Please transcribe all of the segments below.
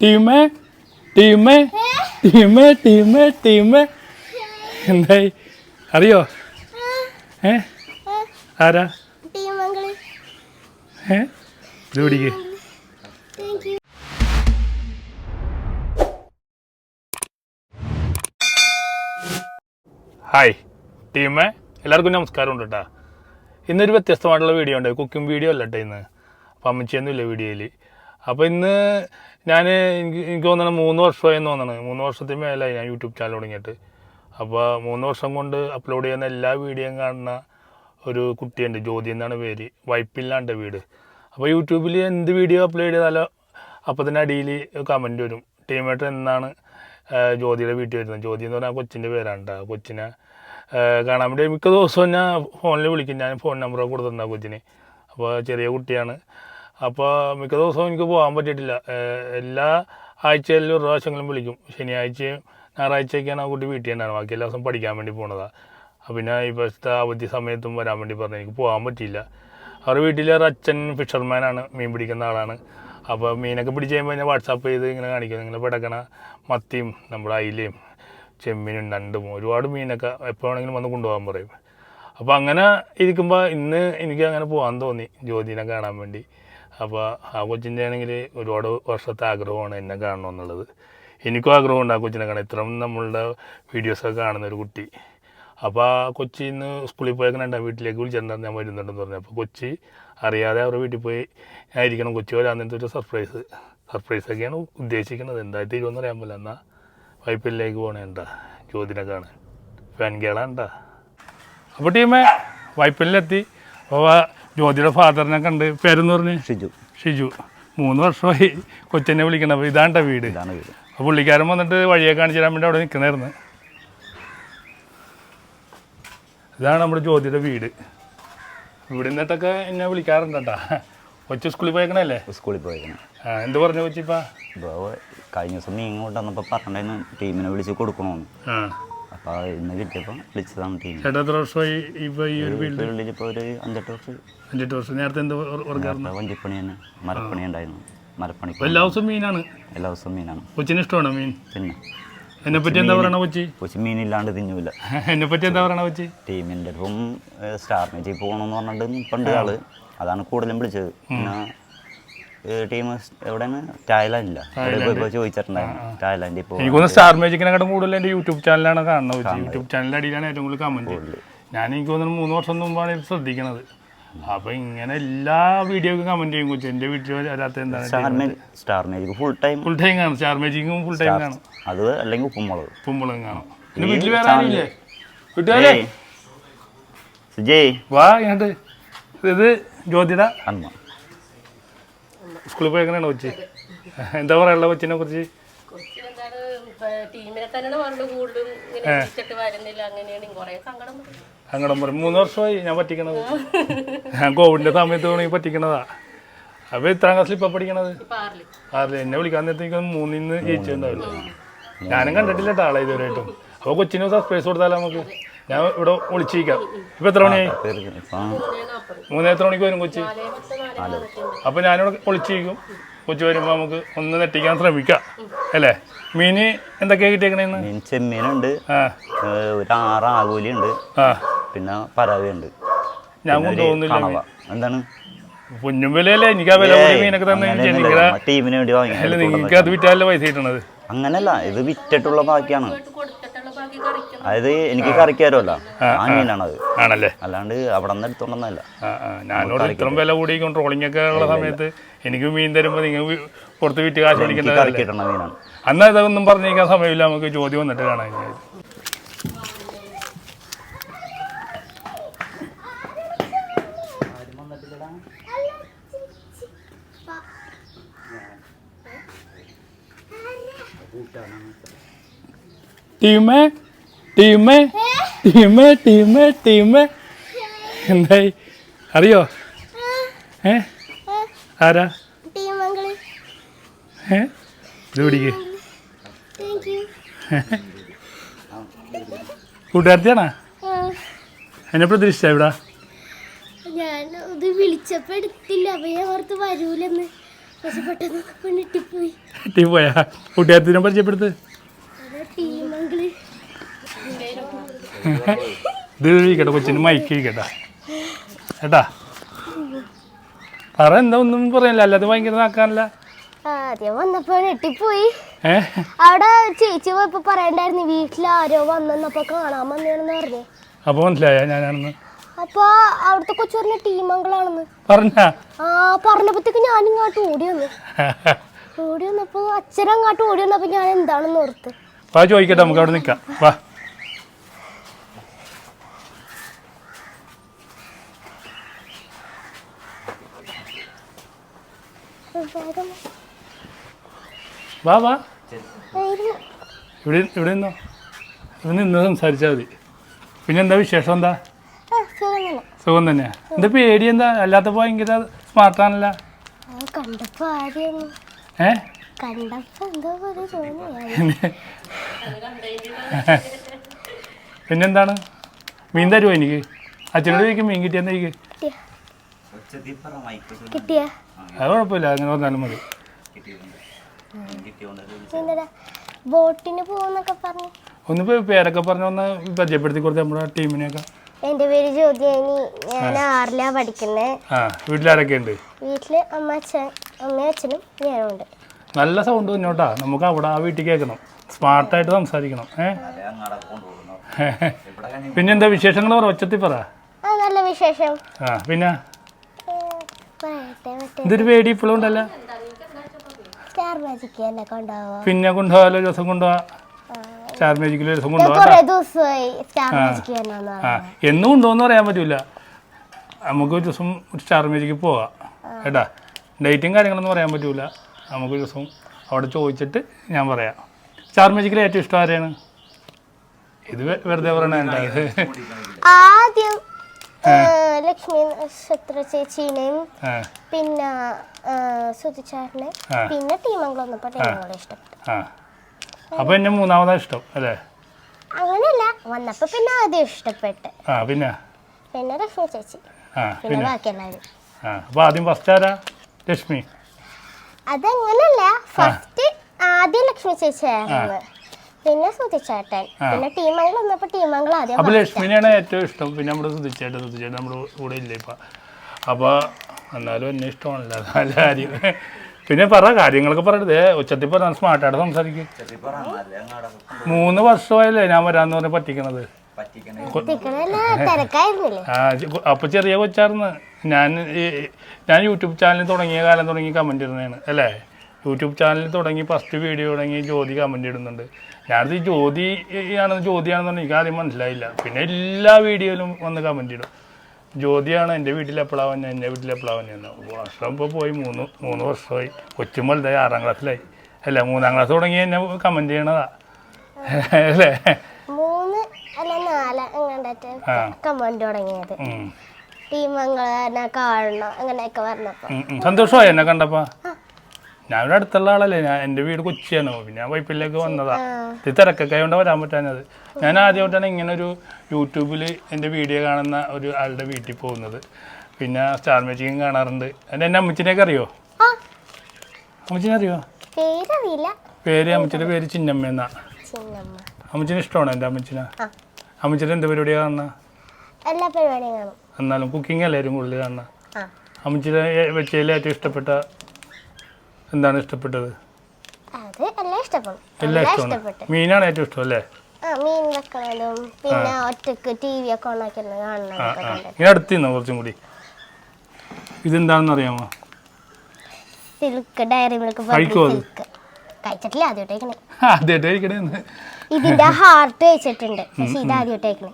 ടീമേ ടീമേ ടീമേ ടീമേ ടീമേ. എന്തായി? അറിയോ? ഏ? ആരാ? ഏ? ഇത് പിടിക്ക്. ഹായ്. ടീമേ എല്ലാവർക്കും നമസ്കാരം ഉണ്ട് കേട്ടോ. ഇന്നൊരു വ്യത്യസ്തമായിട്ടുള്ള വീഡിയോ ഉണ്ട്. കുക്കിംഗ് വീഡിയോ അല്ല കേട്ടോ ഇന്ന്. അപ്പം അമ്മച്ചിയൊന്നുമില്ല വീഡിയോയിൽ അപ്പോൾ ഇന്ന് ഞാൻ എനിക്ക് എനിക്ക് തോന്നണം മൂന്ന് വർഷമായി എന്ന് തോന്നണം. മൂന്ന് വർഷത്തിന് മേലായി ഞാൻ യൂട്യൂബ് ചാനൽ തുടങ്ങിയിട്ട്. അപ്പോൾ മൂന്ന് വർഷം കൊണ്ട് അപ്ലോഡ് ചെയ്യുന്ന എല്ലാ വീഡിയോയും കാണുന്ന ഒരു കുട്ടിയുണ്ട്. ജ്യോതി എന്നാണ് പേര്. വൈപ്പില്ലാണ്ട് വീട്. അപ്പോൾ യൂട്യൂബിൽ എന്ത് വീഡിയോ അപ്ലോഡ് ചെയ്താലോ അപ്പോൾ തന്നെ അടിയിൽ കമന്റ് വരും. ടീമേറ്റർ എന്നാണ് ജ്യോതിയുടെ വീട്ടിൽ വരുന്നത്. ജ്യോതി എന്ന് പറഞ്ഞാൽ കൊച്ചിന്റെ പേരാണ് കൊച്ചിനെ കാണാൻ വേണ്ടി മിക്ക ദിവസവും ഞാൻ ഫോണിൽ വിളിക്കും. ഞാൻ ഫോൺ നമ്പറൊക്കെ കൊടുത്തിട്ടുണ്ടാകും കൊച്ചിന്. അപ്പോൾ ചെറിയ കുട്ടിയാണ്. അപ്പോൾ മിക്ക ദിവസവും എനിക്ക് പോകാൻ പറ്റിയിട്ടില്ല. എല്ലാ ആഴ്ചയിലും ഒരു പ്രാവശ്യങ്ങളും വിളിക്കും. ശനിയാഴ്ചയും ഞായറാഴ്ചയൊക്കെയാണ് ആ കുട്ടി വീട്ടിൽ തന്നെയാണ് ബാക്കി എല്ലാ ദിവസം പഠിക്കാൻ വേണ്ടി പോണതാണ് പിന്നെ ഇപ്പോഴത്തെ അവധി സമയത്തും വരാൻ വേണ്ടി പറഞ്ഞു എനിക്ക് പോകാൻ പറ്റിയില്ല. അവർ വീട്ടിൽ ഒരു അച്ഛൻ ഫിഷർമാനാണ് മീൻ പിടിക്കുന്ന ആളാണ്. അപ്പോൾ മീനൊക്കെ പിടിച്ച് കഴിയുമ്പോൾ ഞാൻ വാട്സാപ്പ് ചെയ്ത് ഇങ്ങനെ കാണിക്കും. നിങ്ങൾ പിടക്കണ മത്തിയും നമ്മുടെ അയിലയും ചെമ്മീനും നണ്ടും ഒരുപാട് മീനൊക്കെ എപ്പോൾ വേണമെങ്കിലും വന്ന് കൊണ്ടുപോകാൻ പറയും. അപ്പോൾ അങ്ങനെ ഇരിക്കുമ്പോൾ ഇന്ന് എനിക്ക് അങ്ങനെ പോകാൻ തോന്നി. ജ്യോതിനെ കാണാൻ വേണ്ടി. അപ്പോൾ ആ കൊച്ചിന്റെ ആണെങ്കിൽ ഒരുപാട് വർഷത്തെ ആഗ്രഹമാണ് എന്നെ കാണണം എന്നുള്ളത്. എനിക്കും ആഗ്രഹമുണ്ട് ആ കൊച്ചിനെ കാണാൻ. ഇത്രയും നമ്മളുടെ വീഡിയോസൊക്കെ കാണുന്ന ഒരു കുട്ടി. അപ്പോൾ ആ കൊച്ചി ഇന്ന് സ്കൂളിൽ പോയൊക്കെ എന്റെ വീട്ടിലേക്ക് വിളിച്ചിട്ടുണ്ടായിരുന്നു. ഞാൻ വരുന്നുണ്ടെന്ന് പറഞ്ഞു. അപ്പോൾ കൊച്ചി അറിയാതെ അവരുടെ വീട്ടിൽ പോയി ഇരിക്കണം കൊച്ചി വരാന്നിട്ട് ഒരു സർപ്രൈസ് സർപ്രൈസൊക്കെയാണ് ഉദ്ദേശിക്കുന്നത്. എന്തായി തീരുമെന്ന് അറിയാൻ പറ്റില്ല. എന്നാൽ വൈപ്പിലേക്ക് പോകണേണ്ട ജ്യോതിനെ കാണാൻ. ഫാൻ അപ്പോൾ ടീമേ വൈപ്പിലെത്തി അപ്പോൾ ജ്യോതിയുടെ ഫാദറിനെ കണ്ട് പേരെന്ന് പറഞ്ഞ്? ഷിജു. ഷിജു. മൂന്ന് വർഷമായി കൊച്ചിനെ വിളിക്കണം അപ്പോൾ ഇതാണ്ട വീട്. ഇതാണ് വീട്. അപ്പോൾ പുള്ളിക്കാരൻ വന്നിട്ട് വഴിയെ കാണിച്ചു തരാൻ വേണ്ടി അവിടെ നിൽക്കണമായിരുന്നു ഇതാണ് നമ്മുടെ ജ്യോതിയുടെ വീട്. ഇവിടെ നിന്നിട്ടൊക്കെ എന്നെ വിളിക്കാറുണ്ട് കേട്ടാ കൊച്ചു സ്കൂളിൽ പോയേക്കണല്ലേ? സ്കൂളിൽ പോയേക്കണം. ആ എന്ത് പറഞ്ഞു കൊച്ചിപ്പാ? ഇപ്പോൾ കഴിഞ്ഞ ദിവസം മീൻ കൊണ്ടുവന്നപ്പോൾ പറഞ്ഞിട്ടുണ്ടായിരുന്നു ടീമിനെ വിളിച്ച് കൊടുക്കണമെന്ന്. ആ. അപ്പോൾ ഇന്ന് കിട്ടിയപ്പോൾ വിളിച്ചതാണ് ടീം. ചേട്ടാ എത്ര വർഷമായി ഇപ്പോൾ ഈ ഒരു വീട്ടിൽ ഇപ്പോൾ ഒരു അഞ്ചെട്ട് വർഷം. അഞ്ചെട്ട് വർഷം. നേരത്തെ എന്ത് വർക്കായിരുന്നു? വഞ്ചിപ്പണി തന്നെ മരപ്പണി ഉണ്ടായിരുന്നു. മരപ്പണി എല്ലാ ദിവസവും മീനാണ്? എല്ലാ ദിവസവും മീനാണ്. കൊച്ചിന് ഇഷ്ടമാണോ മീൻ? പിന്നെ എന്നെ പറ്റി എന്താ പറയണ കൊച്ചി? കൊച്ചി മീനില്ലാണ്ട് തിന്നൂല. എന്നെ പറ്റി എന്താ പറയണ കൊച്ചി? ടീമിന്റെ ഇപ്പം സ്റ്റാർ മാച്ചിൽ പോകണമെന്ന് പറഞ്ഞിട്ട് പണ്ട് ആൾ. അതാണ് കൂടുതലും വിളിച്ചത്. പിന്നെ ടീം എവിടെയാണ്? തായ്ലാൻഡില്ല ചോദിച്ചിട്ടുണ്ടായിരുന്നു. തായ്ലാൻഡിൽ പോകും സ്റ്റാർ മാജിക്കിനെക്കാട്ടും കൂടുതൽ എന്റെ യൂട്യൂബ് ചാനലാണ് കാണുന്നത് യൂട്യൂബ് ചാനലിന്റെ അടിയിലാണ് ഏറ്റവും കൂടുതൽ കമന്റ് ഞാൻ എനിക്ക് തോന്നുന്നു മൂന്ന് വർഷം മുമ്പാണ് ഇത് ശ്രദ്ധിക്കണത്. അപ്പോൾ ഇങ്ങനെ എല്ലാ വീഡിയോക്കും കമന്റ് ചെയ്യും കൊച്ചു. എന്റെ വീട്ടിൽ വരാത്ത എന്താണ്? Star Magic full time full time കാണും. സ്റ്റാർ മാജിക്കും ഫുൾ ടൈം കാണും. അത് അല്ലെങ്കിൽ ഉപ്പുമുളക്. ഉപ്പുമുളകും കാണും. പിന്നെ വീട്ടിൽ വേറെ ആരില്ലേ വീട്ടുകാരെ. സുജയ്. വാ ഇങ്ങോട്ട്. ഇത് ജ്യോതിയുടെ അമ്മ സ്കൂളിൽ പോയേക്കണാണ് കൊച്ചി. എന്താ പറയാനുള്ള കൊച്ചിനെ കുറിച്ച്? ടീമിനെ തന്നെയാണ് പറഞ്ഞു കൂടുതലും ഇങ്ങനെ വിളിച്ചിട്ട് വരുന്നില്ല അങ്ങനെയാണ് കുറെ സങ്കടം വരും. അങ്ങടം പറയും മൂന്ന് വർഷമായി ഞാൻ പറ്റിക്കണത്. ഞാൻ കോവിഡിന്റെ സമയത്ത് വേണമെങ്കിൽ പറ്റിക്കണതാ. അപ്പൊ ഇത്രാം ക്ലാസ്സിൽ ഇപ്പൊ പഠിക്കണത്? ആറിൽ. എന്നെ വിളിക്കാൻ നേരത്തേക്ക് മൂന്നിന്ന് ജയിച്ചിട്ടുണ്ടാവില്ല. ഞാനും കണ്ടിട്ടില്ല കേട്ടോ ആളെ ഇതുവരെയായിട്ടും. അപ്പോൾ കൊച്ചിന് സസ്പേസ് കൊടുത്താലോ നമുക്ക്? ഞാൻ ഇവിടെ ഒളിച്ചിരിക്കാം ഇപ്പൊ എത്ര മണിയായി? മൂന്നേ മൂന്ന് എത്ര മണിക്ക് വരും കൊച്ചി? അപ്പൊ ഞാനിവിടെ വിളിച്ചിരിക്കും. കൊച്ചി വരുമ്പോൾ നമുക്ക് ഒന്ന് നെട്ടിക്കാൻ ശ്രമിക്കാം. അല്ലേ? മീന് എന്തൊക്കെയാണ് കിട്ടിയേക്കണേന്ന് മീൻ ചെമ്മീനുണ്ട്. ഒരു ആറ് ആകൂലിയുണ്ട് ആ. പിന്നെ പരാതിയുണ്ട് ഞാൻ തോന്നുന്നില്ല എന്താണ്? പൊന്നും വിലയല്ലേ? എനിക്ക് ആ വില മീനൊക്കെ തന്നെ ടീമിന് വേണ്ടി വാങ്ങി അല്ല നിങ്ങൾക്ക് അത് വിറ്റാലല്ലേ പൈസ കിട്ടണത്? അങ്ങനല്ല ഇത് വിറ്റിട്ടുള്ള ബാക്കിയാണ്. അതായത് എനിക്ക് കറിക്കാരല്ല ആ മീനാണത്. ആണല്ലേ? അല്ലാണ്ട് അവിടെ നിന്ന് എടുത്തോണ്ടെന്നല്ല ഞാനോട് ഇത്രയും വില കൂടി ട്രോളിംഗ് ഒക്കെ ഉള്ള സമയത്ത് എനിക്ക് മീൻ തരുമ്പോൾ നിങ്ങൾ പുറത്ത് വിറ്റ് കാശ് മേടിക്കേണ്ടതല്ലേ കിട്ടണ മീനാണ്. അന്ന് ഇതൊന്നും പറഞ്ഞിരിക്കാൻ സമയമില്ല. നമുക്ക് ചോദ്യം വന്നിട്ട് കാണാൻ ടീമേ? ടീമേ ടീമേ ടീമേ ടീമേ. എന്തായി? അറിയോ? ഏ? ആരാ? ഏ? പിടിക്ക്. കൂട്ടുകാരത്തിയാണോ? എന്നെ പ്രതീക്ഷിച്ച ഇവിടെ? ഞാൻ ഇത് വിളിച്ചപ്പോ എടുത്തില്ല അവയെ ഓർത്ത് വരൂലെന്ന്. പക്ഷെ പെട്ടെന്ന് പെണ്ണിട്ടിപ്പോയി ടീ പരിചയപ്പെടുത്ത്. അതാ ടീം അങ്കിൾ ഇത് കൊച്ചിന് മൈക്ക് കേട്ടാ ഏട്ടാ പറ എന്താ ഒന്നും പറയല്ല അല്ലാതെ ഭയങ്കര നാക്കാനല്ല. ആദ്യം വന്നപ്പോ ഞെട്ടിപ്പോയി. അവിടെ ചേച്ചി പോയപ്പോ പറയണ്ടായിരുന്നു വീട്ടിൽ ആരോ വന്നപ്പോ കാണാൻ വന്നേന്ന് പറഞ്ഞു. അപ്പോൾ മനസ്സിലായ ഞാനാണെന്ന്? അപ്പൊ അവിടുത്തെ കൊച്ചു പറഞ്ഞ ടീം അങ്കിളാണെന്ന്. പറഞ്ഞ? ആ പറഞ്ഞപ്പോഴത്തേക്ക് ഞാൻ ഇങ്ങോട്ട് ഓടി വന്നു. ഓടി വന്നപ്പോ അച്ഛൻ അങ്ങോട്ട് ഓടി വന്നപ്പോ ഞാൻ എന്താണെന്ന് ഓർത്ത്. വാ ചോദിക്കട്ടെ നമുക്ക് അവിടെ നിൽക്കാം വാ. വാ വാ. ഇവിടെ ഇവിടെ നിന്നോ. ഇവിടെ നിന്ന് സംസാരിച്ചാൽ മതി. പിന്നെ എന്താ വിശേഷം എന്താ? സുഖം തന്നെ. തന്നെയാ. എന്താ പേടി എന്താ? അല്ലാത്ത ഭയങ്കര സ്മാർട്ടാണല്ല. ഏ? പിന്നെന്താണ്? മീൻ തരുമോ എനിക്ക്? അച്ഛനോട് ചോദിക്കും മീൻ കിട്ടിയെന്ന് എനിക്ക്? കിട്ടിയ അത് കുഴപ്പമില്ല അങ്ങനെ പറഞ്ഞാലും മതി. പിന്നെടാ ബോട്ടിന് പോകുന്നൊക്കെ പറഞ്ഞു. ഒന്ന് പേ- പേരൊക്കെ പറഞ്ഞ് ഒന്ന് പരിചയപ്പെടുത്തി കൊടുത്ത് നമ്മുടെ ടീമിനെയൊക്കെ. എന്റെ പേര് ജ്യോതിയാനി ഞാൻ ആറിലാ പഠിക്കുന്നത് ആ വീട്ടിലാരൊക്കെ ഉണ്ട്? വീട്ടിൽ അമ്മ അച്ഛൻ അമ്മയും അച്ഛനും ഞാനും ഉണ്ട്. നല്ല സൗണ്ട് തന്നോട്ടാ നമുക്ക് അവിടെ ആ വീട്ടിൽ കേൾക്കണം. സ്മാർട്ടായിട്ട് സംസാരിക്കണം. ഏ? പിന്നെന്താ വിശേഷങ്ങൾ പറ? ഒച്ചത്തിൽ പറ. നല്ല വിശേഷം. ആ പിന്നെ? ഇതൊരു പേടി ഇപ്പോഴും ഉണ്ടല്ലോ. പിന്നെ കൊണ്ടുപോകാലോ ദിവസം കൊണ്ടുപോവാ സ്റ്റാർ മേജിക്കിൽ ദിവസം കൊണ്ടുപോകാം ആ. എന്നും കൊണ്ടുപോകുന്ന പറയാൻ പറ്റൂല. നമുക്ക് ഒരു ദിവസം സ്റ്റാർ മേജിക്ക് പോവാം. കേട്ടാ? ഡേറ്റും കാര്യങ്ങളൊന്നും പറയാൻ പറ്റൂല. നമുക്ക് ഒരു ദിവസം അവിടെ ചോദിച്ചിട്ട് ഞാൻ പറയാം. സ്റ്റാർ മേജിക്കിൽ ഏറ്റവും ഇഷ്ടം ആരെയാണ് ഇത് വെറുതെ പറയണ ആദ്യം ലക്ഷ്മി നക്ഷത്ര ചേച്ചീനെയും പിന്നെ സുധിച്ചാറിനെ പിന്നെ ടീമംഗളം വന്നപ്പോ ടീമംഗളം ഇഷ്ടപ്പെട്ടു. ആ. അപ്പോൾ എന്നെ മൂന്നാമതാ ഇഷ്ടം അല്ലേ? അങ്ങനെയല്ല വന്നപ്പോ പിന്നെ ആദ്യം ഇഷ്ടപ്പെട്ട്. ആ പിന്നെ? പിന്നെ ലക്ഷ്മി ചേച്ചി. ആ പിന്നെ പിന്നെ? ബാക്കി എല്ലാവരും ആ അപ്പോൾ ആദ്യം ഫസ്റ്റ് ആരാ? ലക്ഷ്മി. അതങ്ങനല്ല ഫസ്റ്റ് ആദ്യം ലക്ഷ്മി ചേച്ചി ആയിരുന്നു പിന്നെ സുധിച്ചേട്ടൻ പിന്നെ ടീമംഗളം വന്നപ്പോൾ ടീമംഗളം ആദ്യം അപ്പോൾ ലക്ഷ്മിനെയാണ് ഏറ്റവും ഇഷ്ടം. പിന്നെ നമ്മുടെ സുധിച്ചേട്ടൻ സുധിച്ചേട്ടൻ നമ്മുടെ കൂടെ ഇല്ല ഇപ്പം. അപ്പോൾ എന്നാലും എന്നെ ഇഷ്ടമാണല്ലോ നല്ല കാര്യം. പിന്നെ പറ കാര്യങ്ങളൊക്കെ പറയട്ടെ. ഉച്ചത്തിൽ പറഞ്ഞാൽ സ്മാർട്ടായിട്ട് സംസാരിക്കും. മൂന്ന് വർഷമായല്ലേ ഞാൻ വരാന്ന് പറഞ്ഞ് പറ്റിക്കണത്? അപ്പൊ ആ അപ്പോൾ ചെറിയ കൊച്ചായിരുന്നു. ഞാൻ ഞാൻ യൂട്യൂബ് ചാനൽ തുടങ്ങിയ കാലം തുടങ്ങി കമന്റ് ഇടുന്നതാണ് അല്ലേ? യൂട്യൂബ് ചാനൽ തുടങ്ങി ഫസ്റ്റ് വീഡിയോ തുടങ്ങി ജ്യോതി കമന്റ് ഇടുന്നുണ്ട്. ഞാനത് ജ്യോതി ആണെന്ന് ജ്യോതിയാണെന്ന് എനിക്ക് ആദ്യം മനസ്സിലായില്ല. പിന്നെ എല്ലാ വീഡിയോയിലും വന്ന് കമന്റ് ഇടും. ജ്യോതിയാണ് എന്റെ വീട്ടിൽ എപ്പോഴാണ് വന്നെ എന്റെ വീട്ടിൽ എപ്പോഴാണ് വന്നെ വർഷം ഇപ്പോൾ പോയി മൂന്ന് മൂന്ന് വർഷമായി. കൊച്ചും വലുതായി ആറാം ക്ലാസ്സിലായി അല്ല മൂന്നാം ക്ലാസ് തുടങ്ങി എന്നെ കമന്റ് ചെയ്യണതാ. അല്ലേ? മൂന്ന് അല്ല നാല് എങ്ങാണ്ടായിട്ട് തുടങ്ങിയത്. കാണണം അങ്ങനെയൊക്കെ. സന്തോഷമായി എന്നെ കണ്ടപ്പോ? ഞാൻ ഇവിടെ അടുത്തുള്ള ആളല്ലേ ഞാൻ എന്റെ വീട് കൊച്ചിയാണ്. പിന്നെ ഞാൻ വൈപ്പിലേക്ക് വന്നതാ. ഇത് തിരക്കൊക്കെ കൊണ്ട് വരാൻ പറ്റാഞ്ഞത്. ഞാൻ ആദ്യമായിട്ടാണ് ഇങ്ങനെ ഒരു യൂട്യൂബിൽ എന്റെ വീഡിയോ കാണുന്ന ഒരു ആളുടെ വീട്ടിൽ പോകുന്നത്. പിന്നെ സ്റ്റാർ മാജിക്കും കാണാറുണ്ട്. എന്റെ എന്റെ അമ്മച്ചിനെയൊക്കെ അറിയോ? അമ്മച്ചിനെ അറിയോ പേര് അമ്മച്ചിയുടെ പേര് ചിന്നമ്മ. എന്നാ അമ്മച്ചിനെ ഇഷ്ടമാണോ എന്റെ അമ്മച്ചിനെ? ആ. അമ്മച്ചിന്റെ എന്ത് പരിപാടിയാണ് കാണുന്നത് എല്ലാ പരിപാടിയും കാണും. എന്നാലും കുക്കിംഗ് അല്ലായിരുന്നു കൂടുതൽ കാണുന്ന? അമ്മച്ചിനെ വെച്ചതിൽ ഏറ്റവും ഇഷ്ടപ്പെട്ട എന്താണ് ഇഷ്ടപ്പെട്ടത്? അത് എല്ലാം ഇഷ്ടപ്പെടും. എല്ലാം എല്ലാം ഇഷ്ടമാണ്. മീനാണ് ഏറ്റവും ഇഷ്ടം അല്ലേ? ആ മീൻ വെക്കണതും പിന്നെ ഒറ്റയ്ക്ക് ടി വി ഒക്കെ ആ ഇങ്ങനെ അടുത്ത് കുറച്ചും കൂടി. ഇതെന്താണെന്ന് അറിയാമോ? സിൽക്ക് ഡയറി മിൽക്ക് കഴിച്ചിട്ടില്ല ആദ്യമായിട്ടേക്കണേ ആദ്യമായിട്ട് കഴിക്കണേന്ന് ഇതിന്റെ ഹാർട്ട് വെച്ചിട്ടുണ്ട്. പക്ഷെ ഇത് ആദ്യമായിട്ടേക്കണേ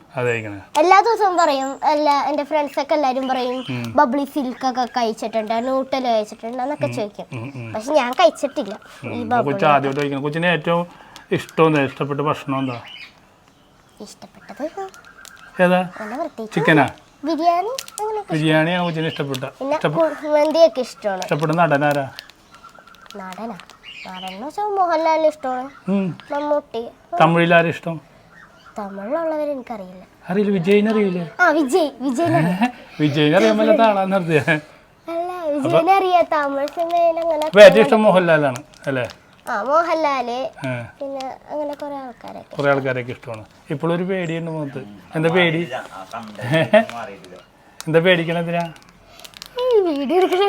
എല്ലാ ദിവസവും പറയും എല്ലാ എന്റെ ഫ്രണ്ട്സ് ഒക്കെ എല്ലാരും പറയും ബബ്ലി സിൽക്ക് ഒക്കെ കഴിച്ചിട്ടുണ്ട് നൂട്ടൽ കഴിച്ചിട്ടുണ്ട് എന്നൊക്കെ ചോദിക്കും. പക്ഷെ ഞാൻ കഴിച്ചിട്ടില്ല. ഈ കൊച്ചു കൊച്ചിന് ഏറ്റവും ഇഷ്ടം ഇഷ്ടപ്പെട്ട ഭക്ഷണം എന്താ? ഇഷ്ടപ്പെട്ടത് ഏതാ? ചിക്കനാ? ബിരിയാണി ബിരിയാണി കൊച്ചിന് ഇഷ്ടപ്പെട്ട? ഇഷ്ടപ്പെട്ട നടനാരാ? നാടനാ? മോഹൻലാൽ ഇഷ്ടമാണ്. മമ്മൂട്ടി. തമിഴിലാരും ഇഷ്ടം? തമിഴിലുള്ളവർ എനിക്കറിയില്ല. അറിയില്ല വിജയിനെ അറിയില്ലേ? ആ വിജയ് വിജയ് വിജയിനെ അറിയാൻ പറ്റാത്ത ആളാന്ന് നിർത്തിയ? അല്ല അജുവിനെ അറിയാം. തമിഴ് സിനിമയിൽ അങ്ങനെ ഏറ്റവും ഇഷ്ടം മോഹൻലാലാണ് അല്ലേ? ആ മോഹൻലാൽ പിന്നെ അങ്ങനെ കുറെ ആൾക്കാരൊക്കെ. കുറെ ആൾക്കാരൊക്കെ ഇഷ്ടമാണ്. ഇപ്പോഴും ഒരു പേടിയുണ്ട് മുഖത്ത്. എന്താ പേടി? എന്താ പേടിക്കണെന്തിനാ ഈ വീഡിയോ എടുക്കണ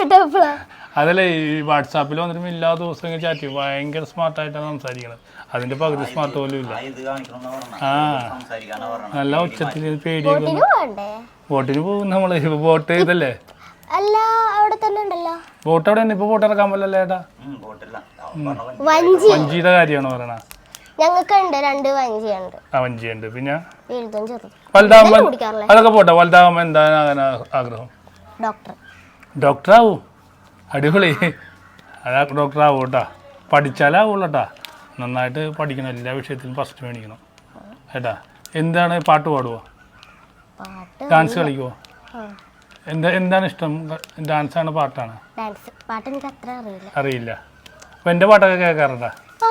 അതല്ലേ ഈ വാട്സാപ്പിൽ വന്നിട്ട് എല്ലാ ദിവസവും ചാറ്റ് ഭയങ്കര സ്മാർട്ടായിട്ടാണ് സംസാരിക്കുന്നത് അതിന്റെ പകുതി സ്മാർട്ട് പോലും ഇല്ല. ആ നല്ല ഉച്ചത്തിൽ പേടിയൊക്കെ ബോട്ടിന് പോകും നമ്മൾ. ബോട്ട് ഇതല്ലേ അല്ല അവിടെ തന്നെ ഉണ്ടല്ലോ. ബോട്ട് അവിടെ തന്നെ. ഇപ്പൊ ബോട്ട് ഇറക്കാൻ പറ്റില്ല ഏട്ടാ? വഞ്ചിയുടെ കാര്യമാണ് പറയണ? ഞങ്ങൾക്കുണ്ട് രണ്ട് വഞ്ചിയുണ്ട്. ആ വഞ്ചിയുണ്ട്. പിന്നെ? വലുതാകുമ്പോ അതൊക്കെ പോട്ടെ. വലുതാകുമ്പോ എന്താണ് ആഗ്രഹം? ഡോക്ടർ. ഡോക്ടർ ആവൂ അടിപൊളി. അതാ ഡോക്ടർ ആവും കേട്ടാ കേട്ടാ നന്നായിട്ട് പഠിക്കണം. എല്ലാ വിഷയത്തിലും ഫസ്റ്റ് മേടിക്കണം. ഏട്ടാ എന്താണ് പാട്ട് പാടുവോ? ഡാൻസ് കളിക്കുവോ? എന്താ എന്താണ് ഇഷ്ടം? ഡാൻസ്. ആണ് പാട്ടാണ് അറിയില്ല. അപ്പൊ എന്റെ പാട്ടൊക്കെ കേൾക്കാറുണ്ടാ? അപ്പൊ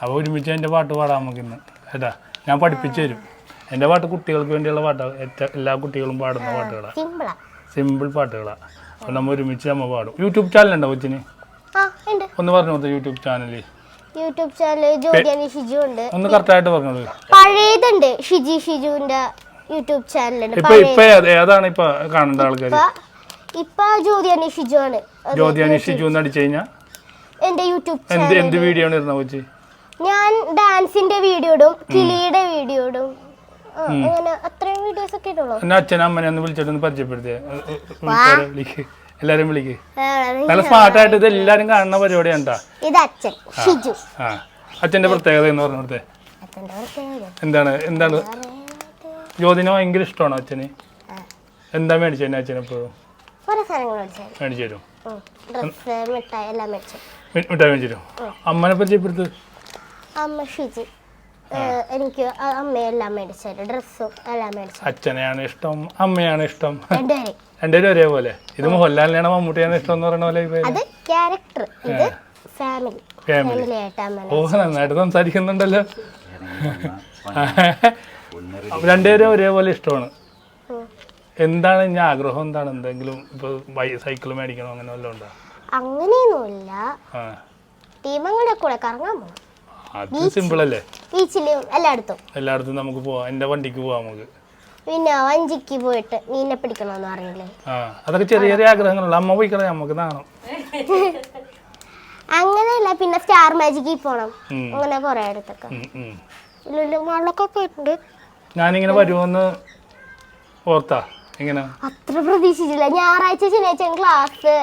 അപ്പോൾ ഒരുമിച്ച് എന്റെ പാട്ട് പാടാം നമുക്ക് ഇന്ന് ഏട്ടാ ഞാൻ പഠിപ്പിച്ചു തരും. എന്റെ പാട്ട് കുട്ടികൾക്ക് വേണ്ടിയുള്ള പാട്ടാണ് എല്ലാ കുട്ടികളും പാടുന്ന പാട്ടുകളാണ് സിമ്പിളാ. സിമ്പിൾ പാട്ടുകളാണ് അപ്പോൾ നമ്മൾ ഒരുമിച്ച് നമ്മൾ പാടും യൂട്യൂബ് കൊച്ചിന്? ആ ഉണ്ട്. ഒന്ന് പറഞ്ഞു കൊടുത്ത യൂട്യൂബ് ചാനൽ യൂട്യൂബ് ചാനൽ ജ്യോതിയാനി ഷിജു ഉണ്ട്. ഒന്ന് കറക്റ്റായിട്ട് പറഞ്ഞോളൂ. പഴയതുണ്ട്. ഷിജി ഷിജുവിന്റെ യൂട്യൂബ് ചാനലുണ്ട് ഇപ്പൊ ഇപ്പൊ ഏതാണ് ഇപ്പൊ കാണേണ്ട ആൾക്കാർ ഇപ്പൊ ജ്യോതിയാനി ഷിജു ആണ്. അത് ജ്യോതി അന്വേഷിച്ചു എന്ന് അടിച്ചു കഴിഞ്ഞാൽ എന്റെ യൂട്യൂബ് എന്ത് എന്ത് വീഡിയോ ആണ് ഇരുന്ന കൊച്ചി? ഞാൻ ഡാൻസിന്റെ വീഡിയോ ഇടും കിളിയുടെ വീഡിയോ ഇടും. അങ്ങനെ അത്രയും വീഡിയോസ് ഒക്കെ ഇടുള്ളൂ. എന്നെ അച്ഛനും അമ്മനെ ഒന്ന് വിളിച്ചിട്ട് ഒന്ന് പരിചയപ്പെടുത്തിയേ വിളിക്ക്. എല്ലാരും വിളിക്ക്. നല്ല സ്മാർട്ട് സ്മാർട്ടായിട്ട് ഇത് എല്ലാരും കാണുന്ന പരിപാടിയാണ്. ഇത് അച്ഛൻ ഷിജു. ആ. അച്ഛന്റെ പ്രത്യേകത എന്ന് പറഞ്ഞിടത്തെ എന്താണ് എന്താണ്? ജ്യോതിനെ ഭയങ്കര ഇഷ്ടമാണോ അച്ഛന്? എന്താ മേടിച്ചു തന്നെ അച്ഛൻ എപ്പോഴും? മേടിച്ചു തരും. മിഠായി മേടിച്ചു തരും. അമ്മനെ പരിചയപ്പെടുത്ത്. അമ്മ ഷിജി. എനിക്ക് അമ്മയെല്ലാം മേടിച്ചു ഡ്രസ്സും എല്ലാം മേടിച്ചു അച്ഛനെയാണ് ഇഷ്ടം അമ്മയാണ് ഇഷ്ടം. രണ്ടുപേരെ രണ്ടുപേരും ഒരേപോലെ. ഇത് മോഹൻലാലിനെയാണ് മമ്മൂട്ടിയാണ് ഇഷ്ടം എന്ന് പറയുന്ന പോലെ. അത് ക്യാരക്ടർ ഇത് ഫാമിലി. ഫാമിലി. ഓ നന്നായിട്ട് സംസാരിക്കുന്നുണ്ടല്ലോ. രണ്ടുപേരും ഒരേപോലെ ഇഷ്ടമാണ്. എന്താണ് ഇനി ആഗ്രഹം? എന്താണ് എന്തെങ്കിലും ഇപ്പൊ സൈക്കിൾ മേടിക്കണോ അങ്ങനെ വല്ലതും ഉണ്ടോ? അങ്ങനെയൊന്നുമില്ല. ടീമങ്ങളുടെ കൂടെ കറങ്ങാൻ പോകും അത് സിമ്പിൾ അല്ലേ? ബീച്ചിലും എല്ലായിടത്തും. എല്ലായിടത്തും നമുക്ക് പോവാം. എന്റെ വണ്ടിക്ക് പോവാം നമുക്ക്. പിന്നെ വഞ്ചിക്ക് പോയിട്ട് മീനെ പിടിക്കണമെന്ന് പറഞ്ഞില്ലേ ആ അതൊക്കെ ചെറിയ ചെറിയ ആഗ്രഹങ്ങളുണ്ട്. അമ്മ പോയിക്കളെ നമുക്ക് നാണം. അങ്ങനെയല്ല പിന്നെ സ്റ്റാർ മാജിക്കിൽ പോണം. അങ്ങനെ കുറെ അടുത്തൊക്കെ. ലുലു മാളിലൊക്കെ പോയിട്ടുണ്ട് ഞാനിങ്ങനെ വരുമെന്ന് ഓർത്താ? എങ്ങനെ? അത്ര പ്രതീക്ഷിച്ചില്ല. ഞായറാഴ്ച ശനിയാഴ്ച ക്ലാസ്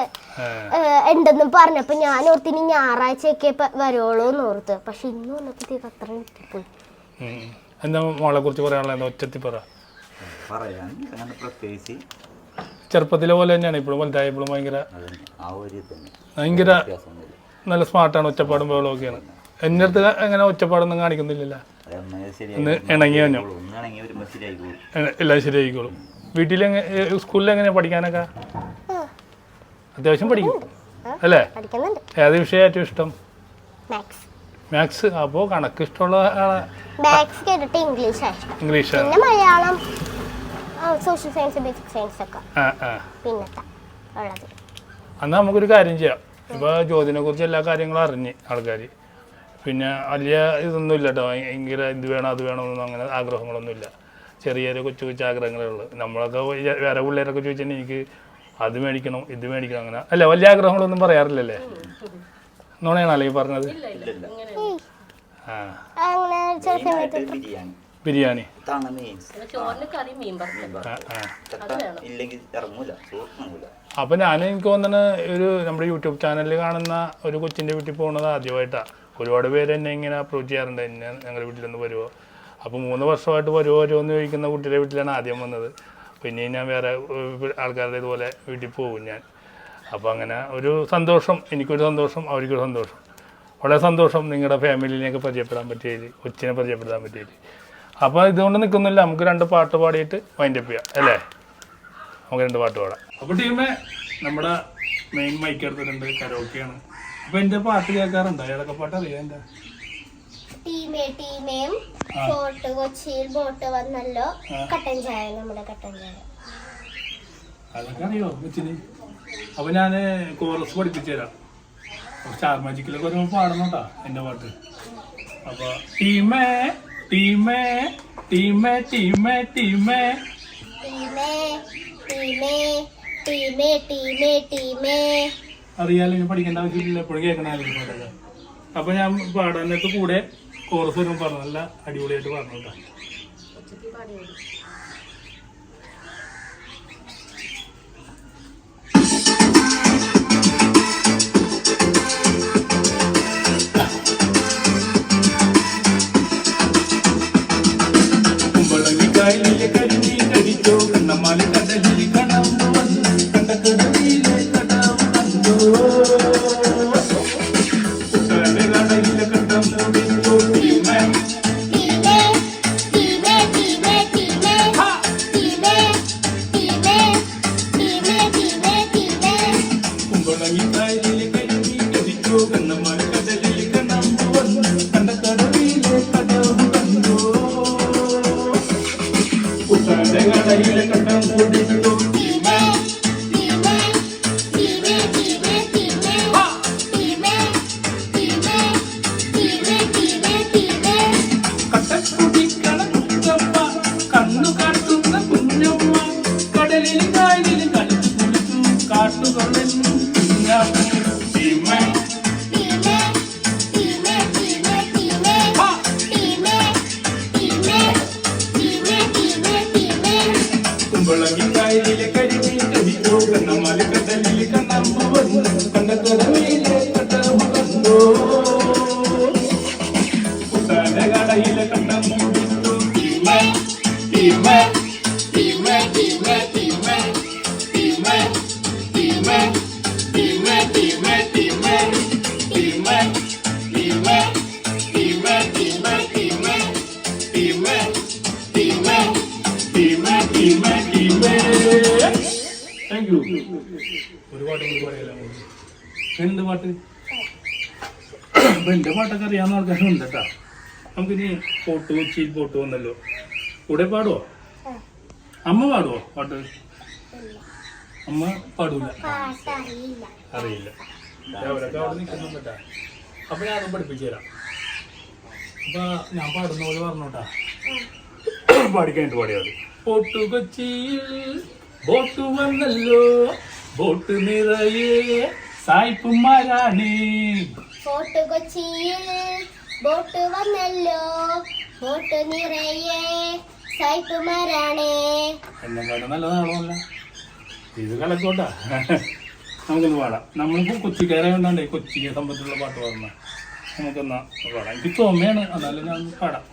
ഉണ്ടെന്നും പറഞ്ഞപ്പോ ഞാൻ ഓർത്തിന് ഞായറാഴ്ചയൊക്കെ വരുവുള്ളൂ എന്ന് ഓർത്ത്. പക്ഷെ ഇന്ന് വന്നപ്പോഴത്തേക്ക് അത്ര പോയി. എന്താ മോളെ കുറിച്ച് പറയാനുള്ള എന്താ ഒറ്റത്തി പറ? പറയാൻ അങ്ങനെ പ്രത്യേകിച്ച് ചെറുപ്പത്തിലെ പോലെ തന്നെയാണ്. ഇപ്പോഴും വലുതായപ്പോഴും ഭയങ്കര ഭയങ്കര നല്ല സ്മാർട്ടാണ് ഒച്ചപ്പാടും ബഹളമൊക്കെയാണ് എന്റെ അടുത്ത് അങ്ങനെ ഒച്ചപ്പാടൊന്നും കാണിക്കുന്നില്ലല്ലോ. ഒന്ന് ഇണങ്ങി വന്നു. വരുമ്പോൾ ശരിയായിക്കോളും. എ- എല്ലാം ശരിയായിക്കോളും. വീട്ടിൽ സ്കൂളിൽ എങ്ങനെയാ പഠിക്കാനൊക്കെ? അത്യാവശ്യം പഠിക്കും. അല്ലേ? ഏത് വിഷയം ഏറ്റവും ഇഷ്ടം? മാത്സ് അപ്പോ അപ്പോൾ കണക്ക് ഇഷ്ടമുള്ള ആളാ. മാത്സ് കേട്ടിട്ട് ഇംഗ്ലീഷാണ് ഇഷ്ടം. ഇംഗ്ലീഷാണ് പിന്നെ Malayalam social science basic science ഒക്കെ. ആ ആ. പിന്നത്തെ ഉള്ളത്. എന്നാൽ നമുക്കൊരു കാര്യം ചെയ്യാം. ഇപ്പോൾ ജ്യോതിനെ കുറിച്ച് എല്ലാ കാര്യങ്ങളും അറിഞ്ഞ് ആൾക്കാർ പിന്നെ വലിയ ഇതൊന്നും ഇല്ല കേട്ടോ ഭയങ്കര ഇത് വേണം അത് വേണമെന്നൊന്നും അങ്ങനെ ആഗ്രഹങ്ങളൊന്നും ഇല്ല. ചെറിയ ചെറിയ കൊച്ചു കൊച്ചു ആഗ്രഹങ്ങളേ ഉള്ളൂ. നമ്മളൊക്കെ വേറെ പിള്ളേരൊക്കെ ചോദിച്ചാൽ എനിക്ക് അത് മേടിക്കണം ഇത് മേടിക്കണം അങ്ങനെ. അല്ല വലിയ ആഗ്രഹങ്ങളൊന്നും പറയാറില്ലല്ലേ? നുണയാണല്ലേ ഈ പറഞ്ഞത്? ആ. ബിരിയാണി. അപ്പൊ ഞാൻ എനിക്ക് തോന്നുന്നത് ഒരു നമ്മുടെ യൂട്യൂബ് ചാനലിൽ കാണുന്ന ഒരു കൊച്ചിന്റെ വീട്ടിൽ പോകുന്നത് ആദ്യമായിട്ടാണ് ഒരുപാട് പേര് എന്നെ ഇങ്ങനെ അപ്രോച്ച് ചെയ്യാറുണ്ട്. എന്നെ ഞങ്ങളുടെ വീട്ടിലൊന്ന് വരുമോ അപ്പോൾ മൂന്ന് വർഷമായിട്ട് വരുമോ വരുമോ എന്ന് ചോദിക്കുന്ന കുട്ടിയുടെ വീട്ടിലാണ് ആദ്യം വന്നത്. പിന്നെ ഞാൻ വേറെ ആൾക്കാരുടെ ഇതുപോലെ വീട്ടിൽ പോകും ഞാൻ. അപ്പോൾ അങ്ങനെ ഒരു സന്തോഷം എനിക്കൊരു സന്തോഷം അവർക്കൊരു സന്തോഷം. വളരെ സന്തോഷം നിങ്ങളുടെ ഫാമിലിനെയൊക്കെ പരിചയപ്പെടാൻ പറ്റിയതിൽ കൊച്ചിനെ പരിചയപ്പെടുത്താൻ പറ്റിയതിൽ അപ്പോൾ ഇതുകൊണ്ട് നിൽക്കുന്നില്ല നമുക്ക് രണ്ട് പാട്ട് പാടിയിട്ട് വൈൻഡപ്പ് ചെയ്യാം അല്ലേ? നമുക്ക് രണ്ട് പാട്ട് പാടാം. അപ്പോൾ ടീമേ നമ്മുടെ മെയിൻ മൈക്ക് എടുത്തിട്ടുണ്ട് കരോക്കെയാണ് അപ്പോൾ എന്റെ പാട്ട് കേൾക്കാറുണ്ടോ? ഏതൊക്കെ പാട്ട് അറിയാം എന്റെ? ടീമേ ടീമേയും ബോട്ട് കൊച്ചിയിൽ ബോട്ട് വന്നല്ലോ. കട്ടൻ ചായ നമ്മുടെ കട്ടൻ ചായ. അതൊക്കെ അറിയോ കൊച്ചിന്? അപ്പൊ ഞാൻ കോറസ് പഠിപ്പിച്ചു തരാം സ്റ്റാർ മാജിക്കിലൊക്കെ ഒരു പാടണം കേട്ടാ എന്റെ പാട്ട്. അപ്പൊ ടീമേ ടീമേ ടീമേ ടീമേ ടീമേ. ടീമേ ടീമേ ടീമേ ടീമേ ടീമേ. അറിയാലോ ഞാൻ പഠിക്കേണ്ട ആവശ്യമില്ല എപ്പോഴും കേൾക്കണ പാട്ടൊക്കെ. അപ്പൊ ഞാൻ പാടാനൊക്കെ കൂടെ കോറസ് വരുമ്പോൾ നല്ല അടിപൊളിയായിട്ട് പറഞ്ഞു കേട്ടോ Oh. അറിയാവുന്ന ആൾക്കാരുണ്ട് കേട്ടാ. നമുക്കിനി പോട്ടു കൊച്ചിയിൽ പോട്ട് വന്നല്ലോ. കൂടെ പാടുവോ? അമ്മ പാടുവോ പാട്ട്? അമ്മ പാടൂല. അറിയില്ല. അവരൊക്കെ അവിടെ നിൽക്കുന്നുണ്ട് അപ്പൊ ഞാനും പഠിപ്പിച്ചു തരാം. അപ്പൊ ഞാൻ പാടുന്ന പോലെ പറഞ്ഞോട്ടാ. പാടിക്കാനായിട്ട് പാടിയാൽ മതി. പോട്ടു കൊച്ചിയിൽ ബോട്ട് വന്നല്ലോ. ബോട്ട് നിറയെ സായിപ്പുമാരാണ് ഫോർട്ട് കൊച്ചിയിൽ ബോട്ട് വന്നല്ലോ. ബോട്ട് നിറയെ സായിപ്പുമാരാണേ എന്നെക്കാട്ടും ഇത് നമുക്കൊന്ന് പാടാം. കൊച്ചിക്കാരെ കൊണ്ടാണ്ടേ കൊച്ചിയെ സംബന്ധിച്ചുള്ള പാട്ട് പാടുന്ന. നമുക്കെന്നാ പാടാം. എനിക്ക് ചുമയാണ്. എന്നാലും ഞാൻ പാടാം.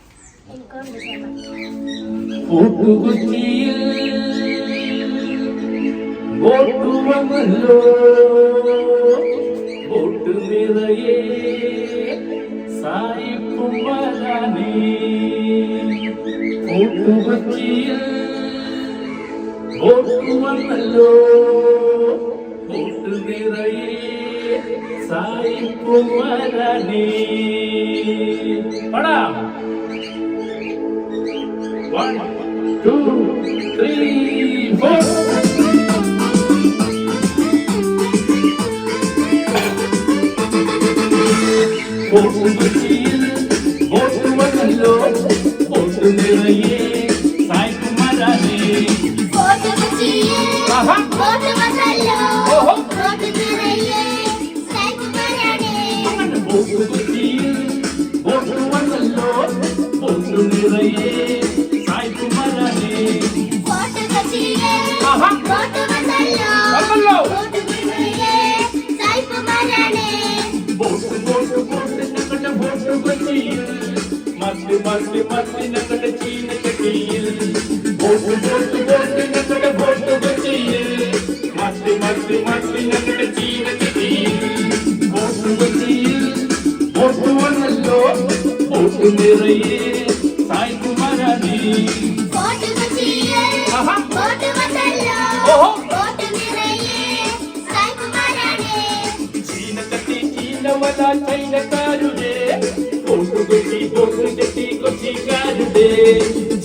சிந்தையே சாய்க்கும் பலனே கூட்டுவச்சியில் ஓட்டுவல்லோ கூட்டு நிறையே சாய்க்கும் பலனே படா One, two, three, four. போட்டு குச்சியில் போட்டு வந்தோ போட்டு நிறையே சாய்க்கு மரானே போட்டு குச்சியில் போட்டு வந்தோ போட்டு நிறையே சாய்க்கு மரானே போட்டு குச்சியில் போட்டு வந்தோ போட்டு நிறையே சாய்க்கு மரானே போட்டு குச்சியில் போட்டு வந்தோ போட்டு പട്ടുപറ്റി മറ്റ് മറ്റ് മറ്റ് ഞങ്ങളുടെ ചീനക്കട്ടിയിൽ ബോട്ട് ബോട്ട് ബോട്ട് ഞങ്ങളുടെ ബോട്ട് പറ്റിയിൽ മറ്റ് മറ്റ് മറ്റ് ഞങ്ങളുടെ ചീനക്കട്ടിയിൽ ബോട്ട് പറ്റിയിൽ ബോട്ട് വന്നല്ലോ ബോട്ട് നിറയെ സായിക്കുമാരാണി ബോട്ട് പറ്റിയിൽ ബോട്ട് വന്നല്ലോ ഓഹോ. ചീനക്കട്ടി ചീനവല ചൈനക്ക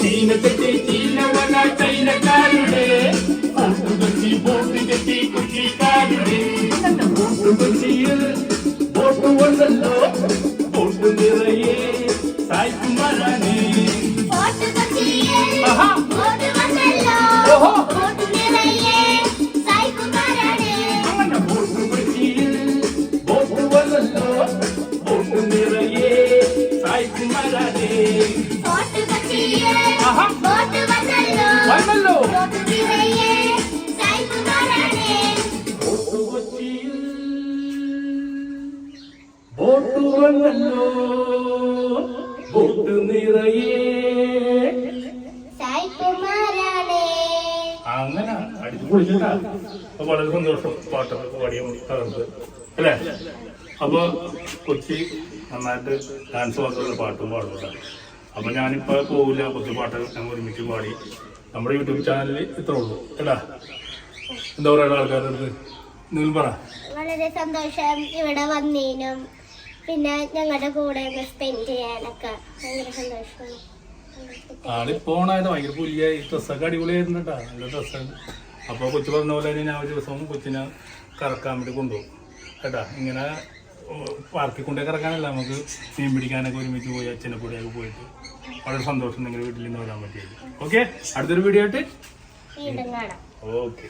ചീനത്തെത്തി ചീനവന ചൈനക്കാരുടെ. കൊച്ചി ബോട്ട് കെട്ടി കുട്ടിക്കാരുടെ കൊച്ചിയിൽ ബോട്ട് കൊണ്ടല്ലോ. കൊച്ചി നന്നായിട്ട് ഡാൻസ് മാത്രമല്ല പാട്ടും പാടുന്നുണ്ട് അപ്പൊ ഞാനിപ്പോ പോകില്ല കൊച്ചു പാട്ട് ഞങ്ങൾ ഒരുമിച്ച് പാടി. നമ്മുടെ യൂട്യൂബ് ചാനലിൽ ഇത്ര ഉള്ളൂ എടാ എന്താ പറയുക ആൾക്കാരുടെ അടുത്ത്? എന്തെങ്കിലും പറ. വളരെ സന്തോഷം ഇവിടെ വന്നീനും പിന്നെ ഞങ്ങളുടെ കൂടെ സ്പെൻഡ് ചെയ്യാനൊക്കെ ഭയങ്കര സന്തോഷമാണ്. ആളിപ്പോ ഓണായത് ഭയങ്കര പുലിയായി ഡ്രസ്സൊക്കെ അടിപൊളിയായിരുന്നു കേട്ടോ നല്ല ഡ്രസ്സുണ്ട് അപ്പോൾ കൊച്ചു പറഞ്ഞ പോലെ തന്നെ ഞാൻ ഒരു ദിവസം കൊച്ചിനെ കറക്കാൻ വേണ്ടി കൊണ്ടുപോകും കേട്ടാ? ഇങ്ങനെ പാർക്കിൽ കൊണ്ടേ കറക്കാനല്ല നമുക്ക് മീൻ പിടിക്കാനൊക്കെ ഒരുമിച്ച് പോയി അച്ഛനെ കൂടെയൊക്കെ പോയിട്ട് വളരെ സന്തോഷം നിങ്ങളുടെ വീട്ടിൽ നിന്ന് വരാൻ പറ്റിയത്. ഓക്കെ അടുത്തൊരു വീഡിയോ ആയിട്ട് ഓക്കെ